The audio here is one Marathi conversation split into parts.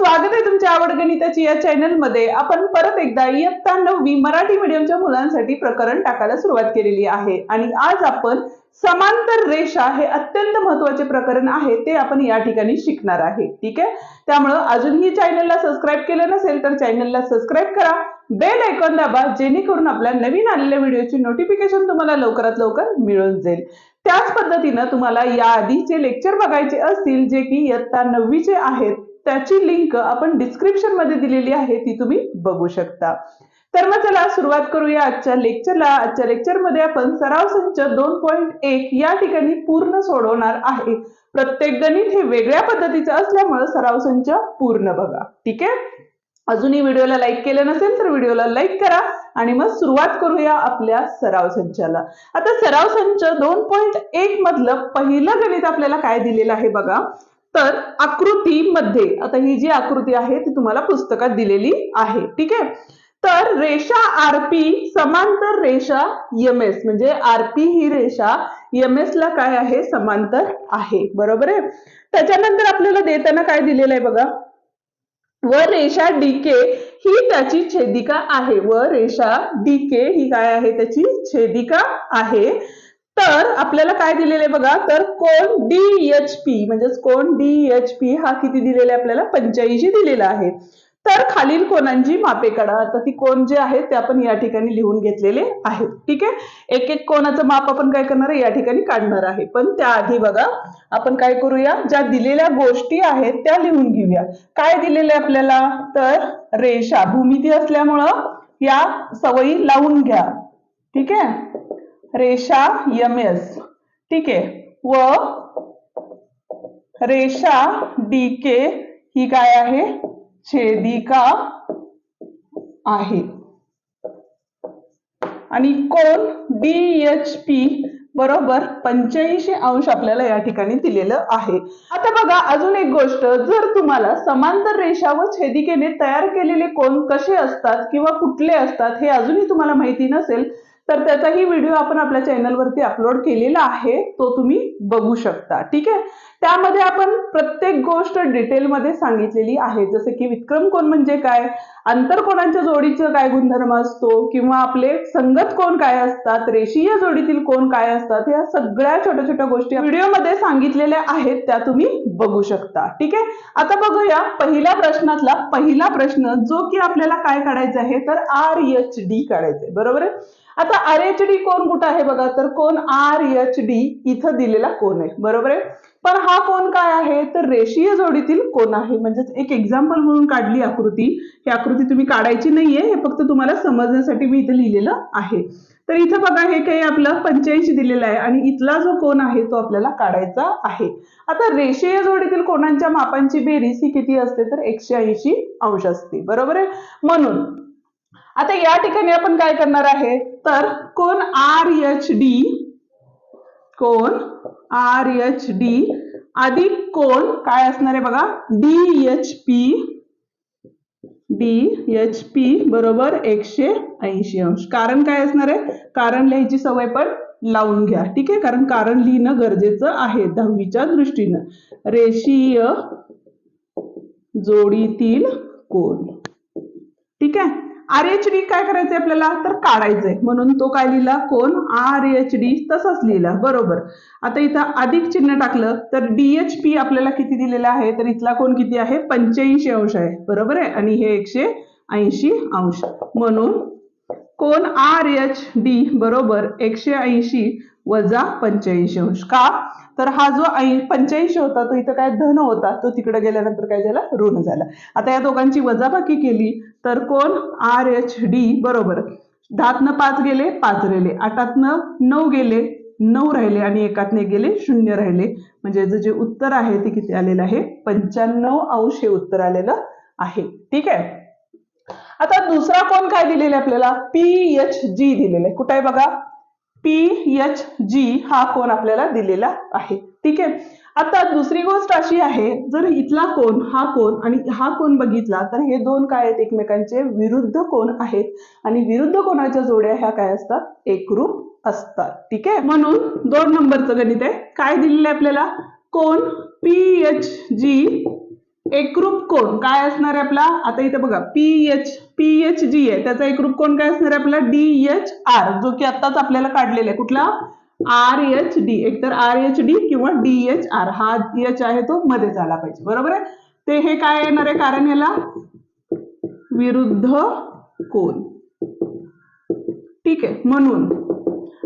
स्वागत आहे तुमच्या आवड गणिताची या चॅनलमध्ये. आपण परत एकदा इयत्ता नववी मराठी मीडियमच्या मुलांसाठी प्रकरण टाकायला सुरुवात केलेली आहे. आणि आज आपण समांतर रेषा हे अत्यंत महत्त्वाचे प्रकरण आहे ते आपण या ठिकाणी शिकणार आहे. ठीक आहे? त्यामुळं अजूनही चॅनलला सबस्क्राईब केलं नसेल तर चॅनलला सबस्क्राईब करा. बेल ऐकून दाबा जेणेकरून आपल्या नवीन आलेल्या व्हिडिओची नोटिफिकेशन तुम्हाला लवकरात लवकर मिळून जाईल. त्याच पद्धतीनं तुम्हाला या आधीचे लेक्चर बघायचे असतील जे की इयत्ता नववीचे आहेत त्याची लिंक आपण डिस्क्रिप्शनमध्ये दिलेली आहे ती तुम्ही बघू शकता. तर मग चला सुरुवात करूया आजच्या लेक्चरला आजच्या लेक्चरमध्ये आपण सराव संच दोन पॉईंट एक या ठिकाणी पूर्ण सोडवणार आहे. प्रत्येक गणित हे वेगळ्या पद्धतीचं असल्यामुळे सराव संच पूर्ण बघा. ठीक आहे? अजूनही व्हिडिओला लाईक केलं नसेल तर व्हिडिओला लाईक करा आणि मग सुरुवात करूया आपल्या सराव संचाला. आता सराव संच दोन पॉईंट एक मधलं पहिलं गणित आपल्याला काय दिलेलं आहे बघा. तर आकृतीमध्ये आता ही जी आकृती आहे ती तुम्हाला पुस्तकात दिलेली आहे. ठीक आहे? तर रेषा आरपी समांतर रेषा एम एस म्हणजे आरपी ही रेषा एम एस ला काय आहे? समांतर आहे. बरोबर आहे? त्याच्यानंतर आपल्याला देताना काय दिलेलं आहे बघा? व रेषा डीके ही त्याची छेदिका आहे. व रेषा डीके ही काय आहे? त्याची छेदिका आहे. तर आपल्याला काय दिलेलं आहे बघा? तर कोण डी एच पी म्हणजेच कोण डी एच पी हा किती दिलेला आहे आपल्याला? पंच्याऐंशी दिलेला आहे. तर खालील कोणांची मापे काढा. आता ती कोण जे आहेत ते आपण या ठिकाणी लिहून घेतलेले आहेत. ठीक आहे? एक एक कोणाचं माप आपण काय करणार आहे? या ठिकाणी काढणार आहे. पण त्याआधी बघा आपण काय करूया? ज्या दिलेल्या गोष्टी आहेत त्या लिहून घेऊया. काय दिलेलं आहे आपल्याला? तर रेषा. भूमिती असल्यामुळं या सवयी लावून घ्या. ठीक आहे? रेषा यम एस. ठीक आहे. व रेषा डी के ही काय आहे? छेदिका आहे. आणि कोण डी एच पी बरोबर पंच्याऐंशी अंश आपल्याला या ठिकाणी दिलेलं आहे. आता बघा अजून एक गोष्ट. जर तुम्हाला समांतर रेषा व छेदिकेने तयार केलेले कोण कसे असतात किंवा कुठले असतात हे अजूनही तुम्हाला माहिती नसेल तर त्याचाही व्हिडिओ आपण आपल्या चॅनलवरती अपलोड केलेला आहे. तो तुम्ही बघू शकता. ठीक आहे? त्यामध्ये आपण प्रत्येक गोष्ट डिटेलमध्ये सांगितलेली आहे. जसं की विक्रम कोण म्हणजे काय? आंतरकोणांच्या जोडीचं काय गुणधर्म असतो? किंवा आपले संगत कोण काय असतात? रेषीय जोडीतील कोण काय असतात? या सगळ्या छोट्या छोट्या गोष्टी व्हिडिओमध्ये सांगितलेल्या आहेत. त्या तुम्ही बघू शकता. ठीक आहे? आता बघूया पहिल्या प्रश्नातला पहिला प्रश्न जो की आपल्याला काय काढायचा आहे? तर आर एच डी काढायचंय बरोबर आहे? आता आर एच डी कोण कुठं आहे बघा? तर कोण आर एच डी इथं दिलेला कोण आहे. बरोबर आहे? पण हा कोण काय आहे? तर रेषीय जोडीतील कोण आहे. म्हणजेच एक एक्झाम्पल म्हणून काढली आकृती. ही आकृती तुम्ही काढायची नाहीये. हे फक्त तुम्हाला समजण्यासाठी मी इथं लिहिलेलं आहे. तर इथं बघा हे काही आपलं पंच्याऐंशी दिलेलं आहे आणि इथला जो कोण आहे तो आपल्याला काढायचा आहे. आता रेषीय जोडीतील कोणांच्या मापांची बेरीज ही किती असते? तर एकशे ऐंशी अंश असते. बरोबर आहे? म्हणून आता या ठिकाणी आपण काय करणार आहे? तर कोण आर एच डी कोण आर एच डी अधिक कोण काय असणार आहे बघा? D H P D H P बरोबर एकशे ऐंशी अंश. कारण काय असणार आहे? कारण लिहायची सवय पण लावून घ्या. ठीक आहे? कारण कारण लिहिणं गरजेचं आहे दहावीच्या दृष्टीनं. रेषीय जोडीतील कोण ठीक आहे? आर एच डी काय करायचंय आपल्याला? तर काढायचंय. म्हणून तो काय लिहिला? कोण? आर एच डी तसंच लिहिला. बरोबर. आता इथं अधिक चिन्ह टाकलं तर डीएचपी पी आपल्याला किती दिलेला आहे? तर इथला कोण किती आहे? पंच्याऐंशी अंश आहे. बरोबर आहे? आणि हे एकशे ऐंशी अंश. म्हणून कोण? आर एच डी बरोबर एकशे ऐंशी वजा पंच्याऐंशी अंश. का? तर हा जो पंच्याऐंशी होता तो इथं काय धन होता तो तिकडे गेल्यानंतर काय झाला? ऋण झाला. आता या दोघांची वजाबाकी केली तर कोण? आर एच डी बरोबर. दहातनं पाच गेले पाच राहिले. आठातनं नऊ गेले नऊ राहिले आणि एकातने गेले शून्य राहिले. म्हणजे जे उत्तर आहे ते किती आलेलं आहे? पंच्याण्णव अंश हे उत्तर आलेलं आहे. ठीक आहे? आता दुसरा कोण काय दिलेला आहे आपल्याला? पी एच जी दिलेला आहे. कुठे आहे बघा? पी एच जी हा कोण आपल्याला दिलेला आहे. ठीक आहे? आता दुसरी गोष्ट अशी आहे जर इथला कोण हा कोण आणि हा कोण बघितला तर हे दोन काय आहेत? एकमेकांचे विरुद्ध कोण आहेत. आणि विरुद्ध कोणाच्या जोड्या ह्या काय असतात? एकरूप असतात. ठीक आहे? म्हणून दोन नंबरचं गणित आहे. काय दिलेलं आहे आपल्याला? कोण पी एच जी एकरूप कोण काय असणार आहे आपला? आता इथे बघा P H P H G आहे त्याचा एकरूप कोण काय असणार आहे आपला? डी एच आर जो की आत्ताच आपल्याला काढलेला आहे. कुठला? आर एच डी एकतर आर एच डी किंवा डी एच आर हा एच आहे तो मध्ये झाला पाहिजे. बरोबर आहे? ते हे काय येणार आहे कारण याला? विरुद्ध कोण ठीक आहे म्हणून.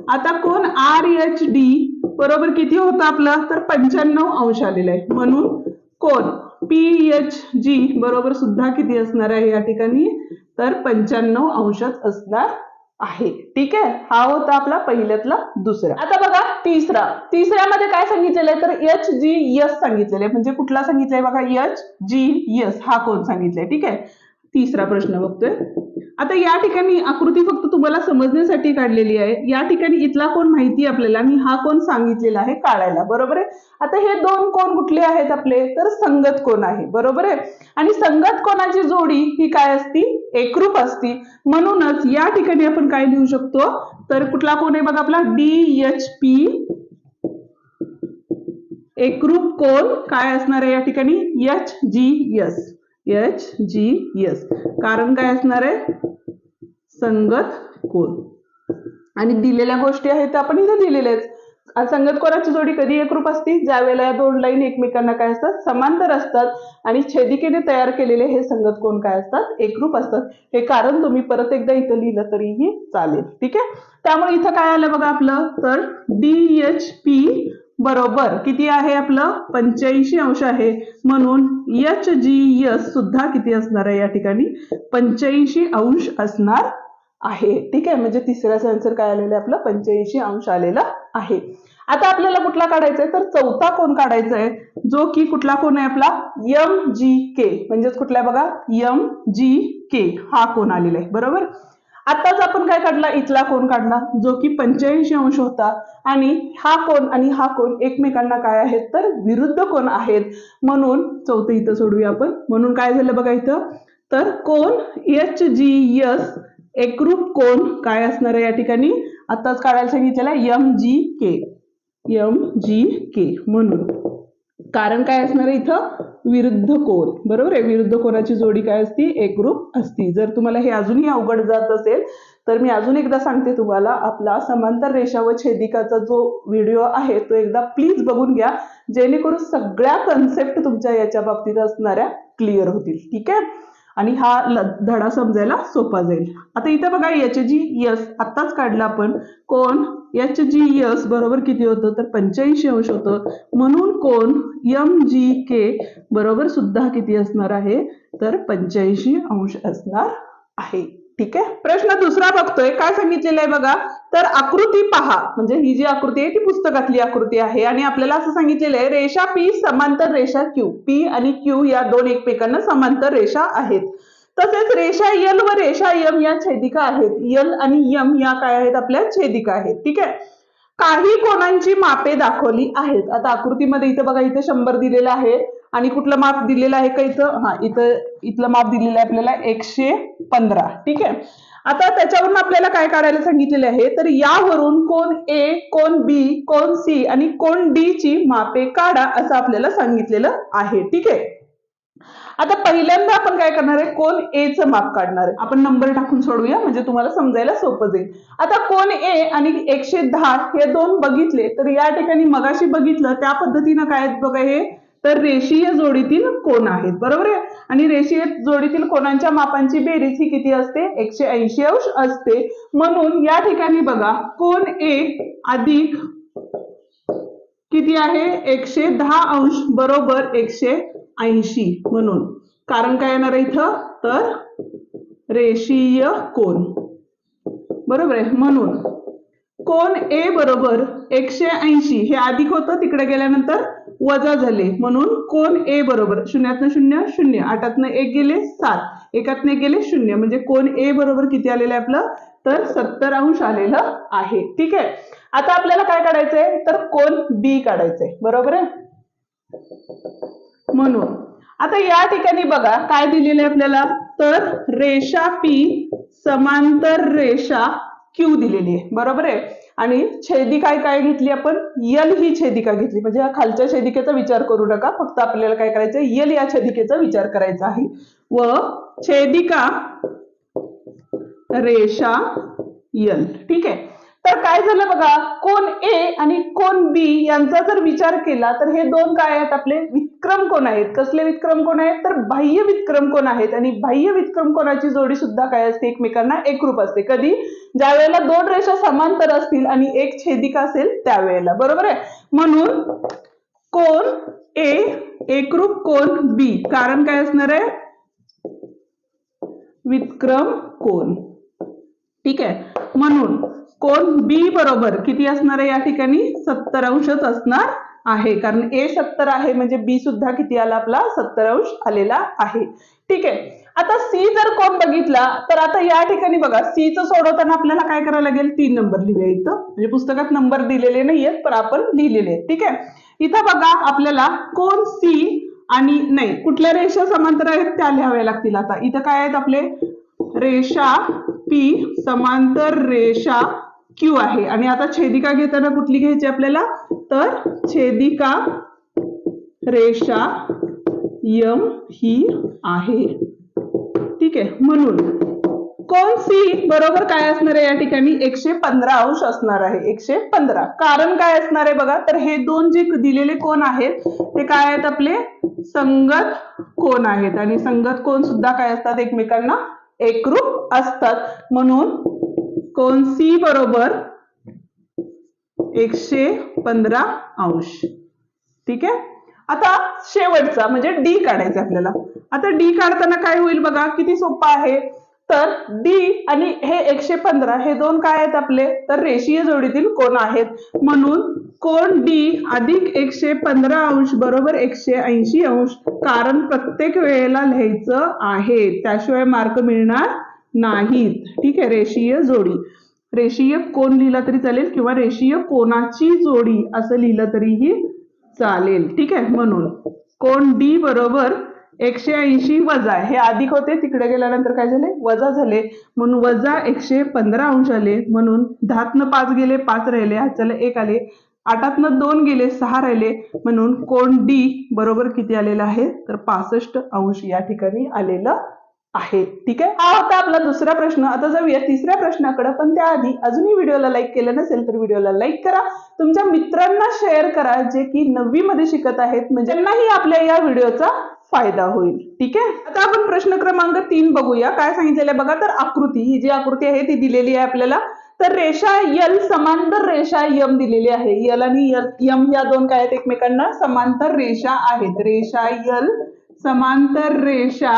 आता कोण आर एच डी बरोबर किती होतं आपलं? तर पंच्याण्णव अंश आलेलं आहे. म्हणून कोण पी एच जी बरोबर सुद्धा किती असणार आहे या ठिकाणी? तर पंच्याण्णव अंशच असणार आहे. ठीक आहे? हा होता आपला पहिल्यातला दुसरा. आता बघा तिसरा. तिसऱ्यामध्ये काय सांगितलेलं आहे? तर एच जी एस सांगितलेलं आहे. म्हणजे कुठला सांगितलंय बघा? एच जी एस हा कोण सांगितलाय? ठीक आहे? तिसरा प्रश्न बघतोय. आता या ठिकाणी आकृती फक्त तुम्हाला समजण्यासाठी काढलेली आहे. या ठिकाणी इथला कोण माहिती आहे आपल्याला? आणि हा कोण सांगितलेला आहे? काढायला. बरोबर आहे? आता हे दोन कोण कुठले आहेत आपले? तर संगत कोण आहे? बरोबर आहे? आणि संगत कोणाची जोडी ही काय असती? एकरूप असती. म्हणूनच या ठिकाणी आपण काय लिहू शकतो? तर कुठला कोण आहे बघा आपला? डी एच पी एकरूप कोण? काय असणार आहे या ठिकाणी? H G S H G S कारण काय असणार आहे? संगत कोण आणि दिलेल्या गोष्टी आहेत त्या आपण इथे दिलेल्याच संगत कोणाची जोडी कधी एकरूप असते? ज्या वेळेला या दोन लाईन एकमेकांना काय असतात? समांतर असतात. आणि छेदिकेने तयार केलेले हे संगत कोण काय असतात? एकरूप असतात. हे कारण तुम्ही परत एकदा इथं लिहिलं तरीही चालेल. ठीक आहे? त्यामुळे इथं काय आलं बघा आपलं? तर डी एच पी बरोबर. किती आहे आपलं? पंच्याऐंशी अंश आहे. म्हणून एच जी एस सुद्धा किती असणार आहे या ठिकाणी? पंच्याऐंशी अंश असणार आहे. ठीक आहे? म्हणजे तिसऱ्याचं आन्सर काय आलेलं आहे आपलं? पंच्याऐंशी अंश आलेला आहे. आता आपल्याला कुठला काढायचा आहे? तर चौथा कोण काढायचा आहे. जो की कुठला कोण आहे आपला? एम जी के म्हणजेच कुठला आहे बघा? एम जी के हा कोण आलेला आहे. बरोबर? आताच आपण काय काढला? इथला कोण काढला? जो की पंच्याऐंशी अंश होता. आणि हा कोण आणि हा कोण एकमेकांना काय आहेत? तर विरुद्ध कोण आहेत? म्हणून चौथं इथं सोडूया आपण. म्हणून काय झालं बघा इथं? तर कोण? एच जी एस एकरूप कोण काय असणार आहे या ठिकाणी? आताच काढायला सांगितलेला एम जी के एम जी के म्हणून. कारण काय असणार आहे इथं? विरुद्ध कोर. बरोबर आहे? विरुद्ध कोराची जोडी काय असती? एकरूप असती. जर तुम्हाला हे अजूनही अवघड जात असेल तर मी अजून एकदा सांगते तुम्हाला आपला समांतर रेषा व छेदिकाचा जो व्हिडिओ आहे तो एकदा प्लीज बघून घ्या. जेणेकरून सगळ्या कन्सेप्ट तुमच्या याच्या बाबतीत असणाऱ्या क्लिअर होतील. ठीक आहे? आणि हा ल- धडा समजायला सोपा जाईल. आता इथं बघा एच जी यस आत्ताच काढला आपण. कोण? एच जी यस बरोबर किती होतं? तर पंच्याऐंशी अंश होतं. म्हणून कोण यम जी के बरोबर सुद्धा किती असणार आहे? तर पंच्याऐंशी अंश असणार आहे. ठीक आहे? प्रश्न दुसरा बघतोय. काय सांगितलेलं आहे बघा? तर आकृती पहा. म्हणजे ही जी आकृती आहे ती पुस्तकातली आकृती आहे. आणि आपल्याला असं सांगितलेलं आहे रेषा पी समांतर रेषा क्यू. पी आणि क्यू या दोन एकमेकांना समांतर रेषा आहेत. तसेच रेषा यल व रेषा यम या छेदिका आहेत. यल आणि यम या काय आहेत? आपल्या छेदिका आहेत. ठीक आहे? काही कोणांची मापे दाखवली आहेत. आता आकृतीमध्ये इथं बघा इथं शंभर दिलेलं आहे आणि कुठलं माप दिलेलं आहे का इथं? हा इथं इथलं माप दिलेलं आहे आपल्याला एकशे पंधरा. ठीक आहे? आता त्याच्यावरून आपल्याला काय काढायला सांगितलेले आहे? तर यावरून कोण ए कोण बी कोण सी आणि कोण डी ची मापे काढा असं आपल्याला सांगितलेलं आहे. ठीक आहे? आता पहिल्यांदा आपण काय करणार आहे? कोण ए चं माप काढणार आहे? आपण नंबर टाकून सोडूया म्हणजे तुम्हाला समजायला सोपं जाईल. आता कोण ए आणि एकशे दहा हे दोन बघितले तर या ठिकाणी मगाशी बघितलं त्या पद्धतीनं काय आहेत बघा हे? तर रेषीय जोडीतील कोण आहेत बरोबर आहे? आणि रेषीय जोडीतील कोणांच्या मापांची बेरीज ही किती असते? एकशे ऐंशी अंश असते. म्हणून या ठिकाणी बघा कोण ए अधिक किती आहे? एकशे दहा अंश बरोबर एकशे ऐंशी म्हणून. कारण काय येणार आहे इथं? तर रेषीय कोण बरोबर आहे? म्हणून. कोण ए बरोबर एकशे ऐंशी. हे अधिक होतं तिकडे गेल्यानंतर वजा झाले. म्हणून कोण ए बरोबर. शून्यातनं शून्य शून्य. आठातनं एक गेले सात. एकातनं एक गेले शून्य. म्हणजे कोण ए बरोबर किती आलेलं आहे आपलं? तर सत्तर अंश आलेलं आहे. ठीक आहे? आता आपल्याला काय काढायचंय? तर कोण बी काढायचंय. बरोबर आहे? म्हणून. आता या ठिकाणी बघा काय दिलेलं आहे आपल्याला? तर रेषा पी समांतर रेषा क्यू दिलेली आहे. बरोबर आहे? आणि छेदिका काय काय घेतली आपण? यल ही छेदिका घेतली. म्हणजे या खालच्या छेदिकेचा विचार करू नका. फक्त आपल्याला काय करायचं यल या छेदिकेचा विचार करायचा आहे. व छेदिका रेषा यल ठीक आहे? तर काय झालं बघा? कोण ए आणि कोण बी यांचा जर विचार केला तर हे दोन काय आहेत आपले? विक्रम कोण आहेत? कसले विक्रम कोण आहेत? तर बाह्य विक्रम कोण आहेत? आणि बाह्य विक्रम कोणाची जोडी सुद्धा काय असते? एकमेकांना एकरूप असते. कधी? ज्या वेळेला दोन रेषा समांतर असतील आणि एक छेदिका असेल त्यावेळेला. बरोबर आहे? म्हणून कोण ए एकरूप कोण बी? कारण काय असणार आहे? विक्रम कोण? ठीक आहे. म्हणून कोण बी बरोबर किती असणार आहे या ठिकाणी? सत्तर अंशच असणार आहे. कारण ए सत्तर आहे म्हणजे बी सुद्धा किती आला? आपला सत्तर अंश आलेला आहे. ठीक आहे. आता सी जर कोण बघितला तर आता या ठिकाणी बघा सीचं सोडवताना आपल्याला काय करावं लागेल? तीन नंबर लिहूया इथं. म्हणजे पुस्तकात नंबर दिलेले नाहीयेत पण आपण लिहिलेले आहेत. ठीक आहे. इथं बघा आपल्याला कोण सी आणि नाही कुठल्या रेषा समांतर आहेत त्या लिहाव्या लागतील आता. इथं काय आहेत आपले? रेषा पी समांतर रेषा क्यू आहे. आणि आता छेदिका घेताना कुठली घ्यायची आपल्याला? तर छेदिका रेषा यम ही आहे. ठीक आहे. म्हणून कोण सी बरोबर काय असणार आहे या ठिकाणी? एकशे पंधरा अंश असणार आहे. एकशे पंधरा. कारण काय असणार आहे बघा? तर हे दोन जे दिलेले कोण आहेत ते काय आहेत आपले? संगत कोण आहेत. आणि संगत कोण सुद्धा काय असतात? एकमेकांना एकरूप असतात. म्हणून कोण सी बरोबर? एकशे पंधरा अंश. ठीक आहे? आता शेवटचा म्हणजे डी काढायचा आपल्याला. आता डी काढताना काय होईल बघा किती सोपं आहे. तर डी आणि हे एकशे पंधरा हे दोन काय आहेत आपले? तर रेषीय जोडीतील कोण आहेत. म्हणून कोण डी अधिक एकशे पंधरा अंश बरोबर एकशे ऐंशी अंश कारण प्रत्येक वेळेला लिहायचं आहे. त्याशिवाय मार्क मिळणार नाहीत. ठीक आहे रेषीय जोडी. रेषीय कोण लिहिला तरी चालेल किंवा रेषीय कोणाची जोडी असं लिहिलं तरीही चालेल. ठीक आहे म्हणून कोण डी बरोबर एकशे ऐंशी वजा हे अधिक होते तिकडे गेल्यानंतर काय झाले? वजा झाले. म्हणून वजा एकशे पंधरा अंश आले. म्हणून दहातनं पाच गेले पाच राहिले ह्याच्याला एक आले. आठातनं दोन गेले सहा राहिले. म्हणून कोण डी बरोबर किती आलेलं आहे? तर पासष्ट अंश या ठिकाणी आलेलं आहे. ठीक आहे? हा होता आपला दुसरा प्रश्न. आता जाऊया तिसऱ्या प्रश्नाकडे. पण त्याआधी अजूनही व्हिडिओला लाईक केलं नसेल तर व्हिडिओला लाईक करा. तुमच्या मित्रांना शेअर करा जे की नववी मध्ये शिकत आहेत. म्हणजे त्यांनाही आपल्या या व्हिडिओचा फायदा होईल. ठीक आहे? आता आपण प्रश्न क्रमांक तीन बघूया. काय सांगितलेलं आहे बघा? तर आकृती. ही जी आकृती आहे ती दिलेली आहे आपल्याला. तर रेषा यल समांतर रेषा यम दिलेली आहे. यल आणि यम या दोन काय आहेत? एकमेकांना समांतर रेषा आहेत. रेषा यल समांतर रेषा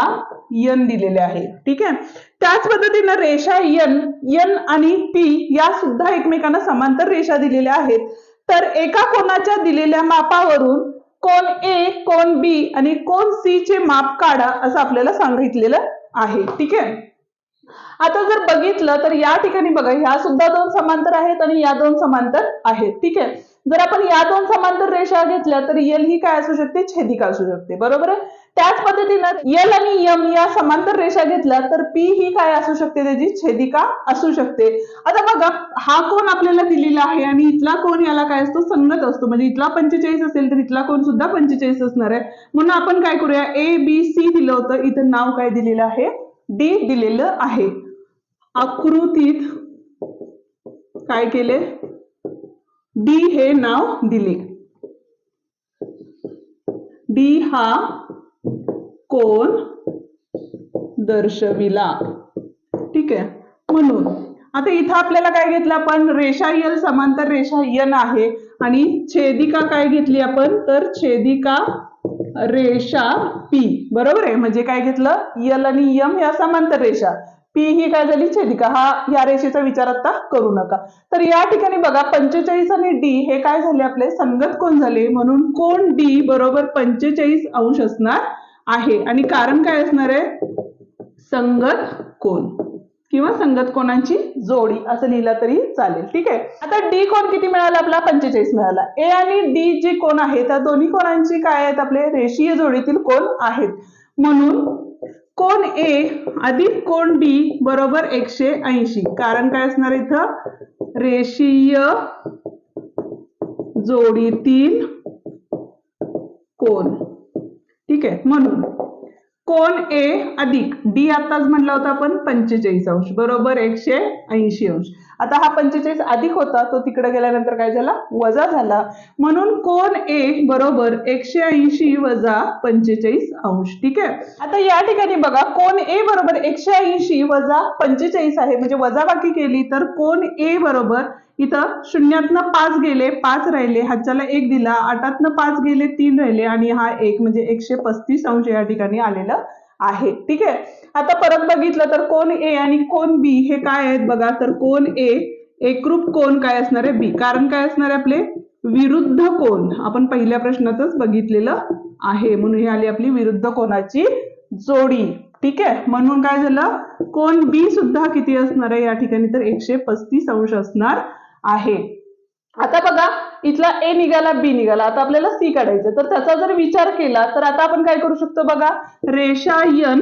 यन दिलेल्या आहे ठीक आहे? त्याच पद्धतीनं रेषा यन यन आणि पी या सुद्धा एकमेकांना समांतर रेषा दिलेल्या आहेत. तर एका कोणाच्या दिलेल्या मापावरून कोण ए कोण बी आणि कोण सी चे माप काढा असं आपल्याला सांगितलेलं आहे. ठीक आहे? आता जर बघितलं तर या ठिकाणी बघा ह्या सुद्धा दोन समांतर आहेत आणि या दोन समांतर आहेत. ठीक आहे? जर आपण या दोन समांतर रेषा घेतल्या तर यल ही काय असू शकते? छेदिका असू शकते. बरोबर आहे? त्याच पद्धतीनं यल आणि यम या समांतर रेषा घेतल्या तर पी ही काय असू शकते त्याची? छेदिका असू शकते. आता बघा हा कोण आपल्याला दिलेला आहे आणि इथला कोण याला काय असतो? संगत असतो. म्हणजे इथला पंचेचाळीस असेल तर इथला कोण सुद्धा पंचेचाळीस असणार आहे. म्हणून आपण काय करूया? ए बी सी दिलं होतं. इथं नाव काय दिलेलं आहे? डी दिलेलं आहे. आकृतीत काय केले? डी हे नाव दिले. डी हा कोण दर्शविला. ठीक आहे. म्हणून आता इथं आपल्याला काय घेतलं आपण? रेषा यल समांतर रेषा यन आहे. आणि छेदिका काय घेतली आपण? तर छेदिका रेषा पी. बरोबर आहे? म्हणजे काय घेतलं? यल आणि यम या समांतर रेषा. पी ही काय झाली? छेदिका. हा या रेषेचा विचार आता करू नका. तर या ठिकाणी बघा पंचेचाळीस आणि डी हे काय झाले आपले? संगत कोण झाले? म्हणून कोण डी बरोबर पंचेचाळीस अंश असणार आहे? आणि कारण काय असणार आहे? संगत कोण? किंवा संगत कोणाची? जोडी. असं लिहिलं तरी चालेल. ठीक आहे? आता डी कोण किती मिळाला आपला? पंचेचाळीस मिळाला. ए आणि डी जे कोण आहे त्या दोन्ही कोणांची काय आहेत आपले? रेषीय जोडीतील कोण आहेत? म्हणून कोण ए अधिक कोण बी बरोबर एकशे ऐंशी? कारण काय असणार इथं? रेषीय जोडीतील कोण ठीक आहे म्हणून कोण ए अधिक डी आताच म्हटला होता आपण पंचेचाळीस अंश. बरोबर एकशे ऐंशी अंश. आता हा पंचेचाळीस अधिक होता तो तिकडे गेल्यानंतर काय झाला? वजा झाला. म्हणून कोण ए बरोबर एकशे ऐंशी वजा पंचेचाळीस अंश. ठीक आहे? आता या ठिकाणी बघा कोण ए बरोबर एकशे ऐंशी वजा पंचेचाळीस आहे म्हणजे वजाबाकी केली तर कोण ए बरोबर इथं शून्यातनं पाच गेले पाच राहिले ह्याच्याला एक दिला आठातनं पाच गेले तीन राहिले आणि हा एक म्हणजे एकशे पस्तीस अंश या ठिकाणी आलेला आहे. ठीक आहे? आता परत बघितलं तर कोण ए आणि कोण बी हे काय आहेत बघा? तर कोण ए एकरूप कोण काय असणार आहे? बी कारण काय असणार आहे आपले? विरुद्ध कोण? आपण पहिल्या प्रश्नातच बघितलेलं आहे. म्हणून ही आली आपली विरुद्ध कोणाची? जोडी. ठीक आहे? म्हणून काय झालं? कोण बी सुद्धा किती असणार आहे? या ठिकाणी तर एकशे पस्तीस अंश असणार आहे. आता बघा इथला ए निघाला बी निघाला. आता आपल्याला सी काढायचं तर त्याचा जर विचार केला तर आता आपण काय करू शकतो बघा? रेषा यन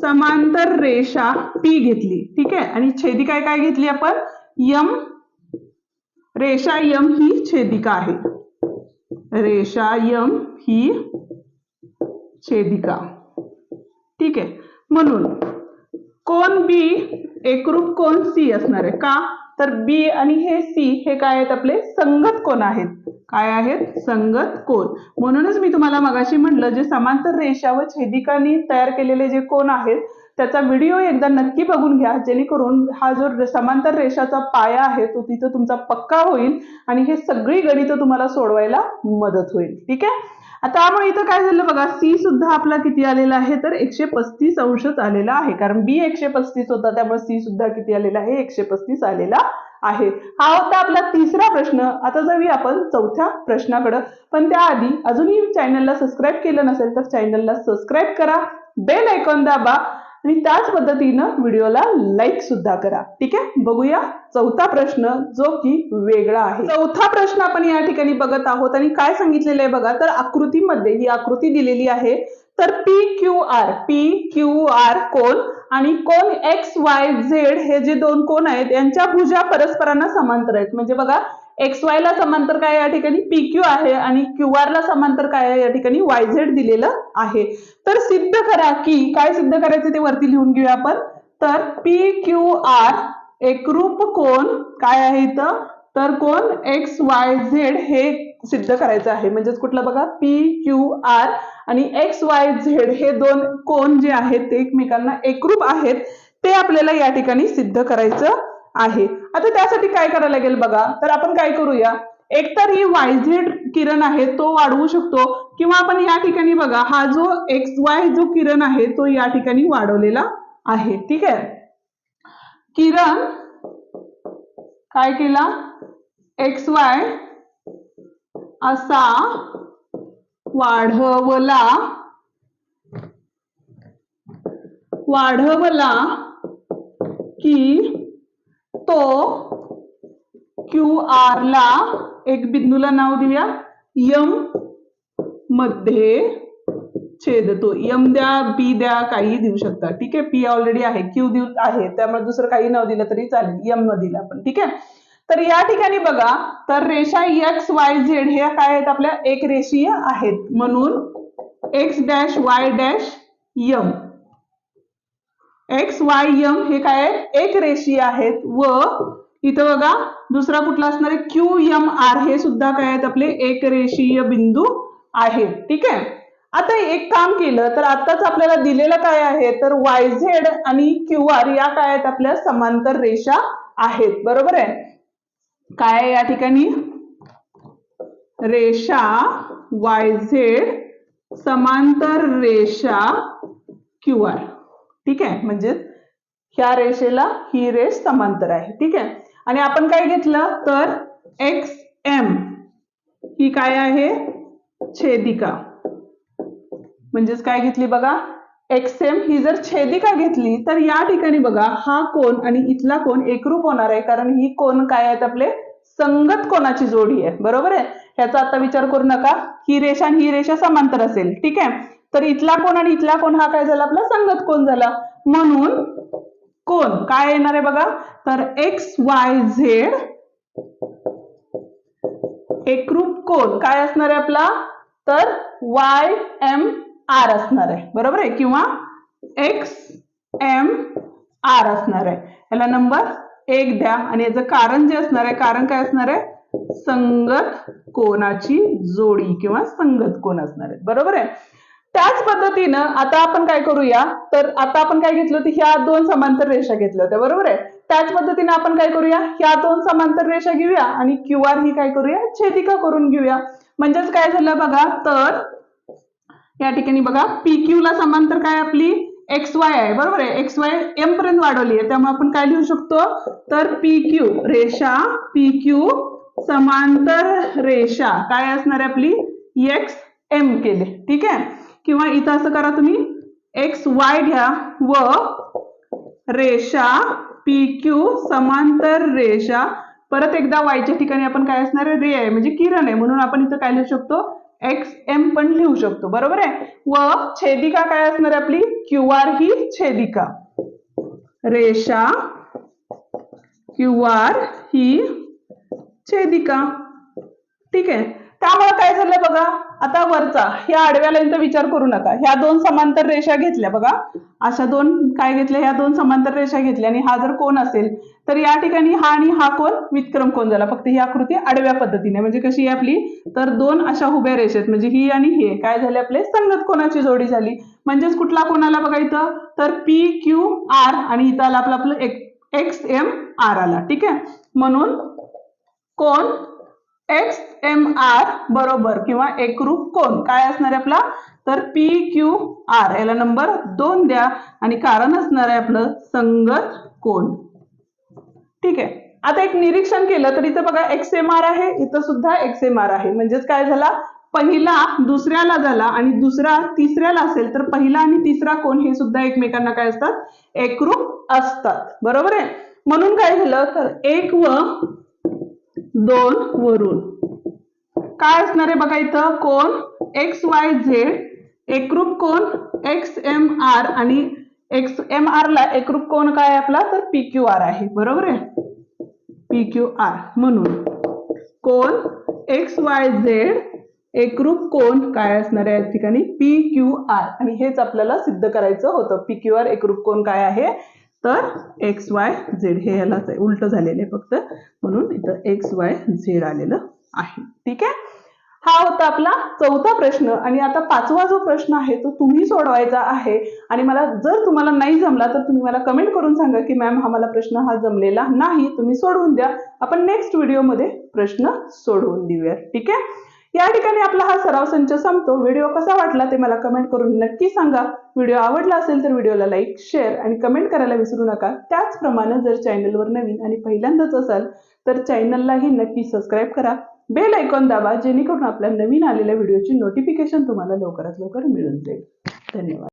समांतर रेषा पी घेतली. ठीक आहे? आणि छेदिका काय घेतली आपण? यम रेषा यम ही छेदिका आहे. रेषा यम ही छेदिका. ठीक आहे? म्हणून कोण बी एकरूप कोण सी असणार आहे? का? तर बी आणि हे सी हे काय आहेत आपले? संगत कोण आहेत? काय आहेत? संगत कोण? म्हणूनच मी तुम्हाला मगाशी म्हटलं जे समांतर रेषा व छेदिकांनी तयार केलेले जे कोण आहेत त्याचा व्हिडिओ एकदा नक्की बघून घ्या जेणेकरून हा जो समांतर रेषाचा पाया आहे तो तिथं तुमचा पक्का होईल आणि हे सगळी गणितं तुम्हाला सोडवायला मदत होईल. ठीक आहे? आता त्यामुळे इथं काय झालं बघा सी सुद्धा आपला किती आलेला आहे? तर एकशे पस्तीस अंशच आलेला आहे. कारण बी एकशे पस्तीस होता त्यामुळे सी सुद्धा किती आलेला आहे? एकशे पस्तीस आलेला आहे. हा होता आपला तिसरा प्रश्न. आता जाऊया आपण चौथ्या प्रश्नाकडं. पण त्याआधी अजूनही चॅनलला सबस्क्राईब केलं नसेल तर चॅनलला सबस्क्राईब करा. बेल आयकॉन दाबा. आणि त्याच पद्धतीनं व्हिडिओला लाईक सुद्धा करा. ठीक आहे? बघूया चौथा प्रश्न जो की वेगळा आहे. चौथा प्रश्न आपण या ठिकाणी बघत आहोत आणि काय सांगितलेलं आहे बघा? तर आकृतीमध्ये ही आकृती दिलेली आहे. तर P Q R P Q R कोण आणि कोण एक्स वाय झेड हे जे दोन कोण आहेत यांच्या भुजा परस्परांना समांतर आहेत. म्हणजे बघा एक्स वाय ला समांतर काय या ठिकाणी? पी क्यू आहे आणि क्यू आर ला समांतर काय या ठिकाणी? वाय झेड दिलेलं आहे. तर सिद्ध करा की काय सिद्ध करायचं ते वरती लिहून घेऊया आपण. तर पी क्यू आर एकरूप कोण काय आहे इथं? तर कोण एक्स वाय झेड हे सिद्ध करायचं आहे. म्हणजेच कुठलं बघा? पी क्यू आर आणि एक्स वाय झेड हे दोन कोण जे आहेत ते एकमेकांना एकरूप आहेत ते आपल्याला या ठिकाणी सिद्ध करायचं आहे. आता त्यासाठी काय करायला लागेल बघा? तर आपण काय करूया? एकतर ही वायझेड किरण आहे तो वाढवू शकतो. किंवा आपण या ठिकाणी बघा हा जो एक्स वाय जो किरण आहे तो या ठिकाणी वाढवलेला आहे. ठीक आहे? किरण काय केला? एक्स वाय असा वाढवला वाढवला की तो क्यू आर ला एक बिंदूला नाव देऊया यममध्ये छेदतो. यम द्या बी द्या काही देऊ शकता. ठीक आहे? पी ऑलरेडी आहे. क्यू देऊ आहे. त्यामुळे दुसरं काही नाव दिलं तरी चालेल. यम न दिलं आपण. ठीक आहे? तर या ठिकाणी बघा. तर रेषा एक्स वाय झेड हे काय आहेत आपल्या? एक रेषीय आहेत. म्हणून X dash Y dash M. X Y M हे काय आहेत? एक रेषीय आहेत. व इथं बघा दुसरा कुठला असणार आहे? क्यू एम आर हे सुद्धा काय आहेत? आपले एक रेषीय बिंदू आहेत. ठीक आहे? आता एक काम केलं तर आताच आपल्याला दिलेलं काय आहे? तर वाय झेड आणि क्यू आर या काय आहेत? आपल्या समांतर रेषा आहेत. बरोबर आहे? काय या ठिकाणी? रेषा वाय झेड समांतर रेषा क्यू आर ठीक आहे? म्हणजे ह्या रेषेला ही रेष समांतर आहे. ठीक आहे? आणि आपण काय घेतलं? तर एक्स एम ही काय आहे? छेदिका. म्हणजेच काय घेतली बघा? एक्स एम ही जर छेदिका घेतली तर या ठिकाणी बघा हा कोण आणि इथला कोण एकरूप होणार आहे. कारण ही कोण काय आहेत आपले? संगत कोणाची जोडी आहे. बरोबर आहे? ह्याचा आता विचार करू नका. ही रेषा आणि ही रेषा समांतर असेल. ठीक आहे? तर इथला कोण आणि इथला कोण हा काय झाला? आपला संगत कोण झाला? म्हणून कोण? काय येणार आहे बघा? तर एक्स वाय झेड एकरूप कोण? काय असणार आहे आपला? तर वाय एम आर असणार आहे. बरोबर आहे? किंवा एक्स एम आर असणार आहे. याला नंबर एक द्या. आणि याचं कारण जे असणार आहे कारण काय असणार आहे? संगत कोणाची जोडी किंवा संगत कोण असणार आहे? बरोबर आहे? त्याच पद्धतीनं आता आपण काय करूया? तर आता आपण काय घेतलं होतं? ह्या दोन समांतर रेषा घेतल्या होत्या बरोबर आहे? त्याच पद्धतीने आपण काय करूया? ह्या दोन समांतर रेषा घेऊया आणि क्यू आर ही काय करूया? छेदिका करून घेऊया. म्हणजेच काय झालं बघा? तर या ठिकाणी बघा पी क्यू ला समांतर काय आपली? एक्स वाय आहे बरोबर आहे? एक्स वाय एम पर्यंत वाढवली आहे. त्यामुळे आपण काय लिहू शकतो? तर पी क्यू रेषा पी क्यू समांतर रेषा. काय असणार आहे आपली? एक्स एम केले. ठीक आहे? किंवा इथं असं करा तुम्ही. एक्स वाय घ्या व रेषा पी क्यू समांतर रेषा. परत एकदा वायच्या ठिकाणी आपण काय असणार आहे? रे आहे म्हणजे किरण आहे. म्हणून आपण इथं काय लिहू शकतो? एक्स एम पण लिहू शकतो. बरोबर आहे? व छेदिका काय असणार आहे आपली? क्यू आर ही छेदिका. रेषा क्यू आर ही छेदिका. ठीक आहे? त्यामुळे काय झालं बघा? आता वरचा ह्या आडव्या लाईनचा विचार करू नका. ह्या दोन समांतर रेषा घेतल्या बघा. अशा दोन काय घेतल्या? ह्या दोन समांतर रेषा घेतल्या आणि हा जर कोण असेल तर या ठिकाणी हा आणि हा कोण विक्रम कोण झाला. फक्त ही आकृती आडव्या पद्धतीने. म्हणजे कशी आहे आपली? तर दोन अशा उभ्या रेषेत म्हणजे ही आणि हे. काय झाले आपले? संगत कोणाची जोडी झाली? म्हणजेच कुठला कोणाला बघा इथं? तर पी क्यू आर आणि इथं आला आपलं आपलं एक्स एम आर आला. ठीक आहे? म्हणून कोण एक्स एम आर बरोबर किंवा एकरूप कोण? काय असणार आहे आपला? तर पी क्यू आर याला नंबर दोन द्या. आणि कारण असणार आहे आपलं संगत कोण? ठीक आहे. आता एक निरीक्षण केलं तर इथं बघा एक्स एम आर आहे. इथं सुद्धा एक्स एम आर आहे. म्हणजेच काय झाला? पहिला दुसऱ्याला झाला आणि दुसरा तिसऱ्याला असेल तर पहिला आणि तिसरा कोण? हे सुद्धा एकमेकांना काय असतात? एकरूप असतात. बरोबर आहे? म्हणून काय झालं? तर एक व दोन वरून. काय असणार आहे बघा इथं? कोण एक्स वाय झेड एकरूप कोण एक्स एम आर आणि एक्स एम आर ला एकरूप कोण काय आहे आपला? तर पी क्यू आर आहे. बरोबर आहे? पी क्यू आर म्हणून. कोण एक्स वाय झेड एकरूप कोण काय असणार आहे या ठिकाणी? पी क्यू आर आणि हेच आपल्याला सिद्ध करायचं होतं. पी क्यू आर एकरूप कोण काय आहे? तर एक्स वाय झेड हे यालाच आहे उलट झालेलं आहे फक्त. म्हणून इथं एक्स वाय झेड आलेलं आहे. ठीक आहे? हा होता आपला चौथा प्रश्न. आणि आता पाचवा जो प्रश्न आहे तो तुम्ही सोडवायचा आहे. आणि मला जर तुम्हाला नाही जमला तर तुम्ही मला कमेंट करून सांगा की मॅम हा मला प्रश्न हा जमलेला नाही. तुम्ही सोडवून द्या. आपण नेक्स्ट व्हिडिओमध्ये प्रश्न सोडवून देऊया ठीक आहे? या ठिकाणी आपला हा सराव संच संपतो. व्हिडिओ कसा वाटला ते मला कमेंट करून नक्की सांगा. व्हिडिओ आवडला असेल तर व्हिडिओला लाईक शेअर आणि कमेंट करायला विसरू नका. त्याचप्रमाणे जर चॅनलवर नवीन आणि पहिल्यांदाच असाल तर चॅनललाही नक्की सबस्क्राईब करा. बेल ऐकॉन दाबा जेणेकरून आपल्या नवीन आलेल्या व्हिडिओची नोटिफिकेशन तुम्हाला लवकरात लवकर मिळून जाईल. धन्यवाद.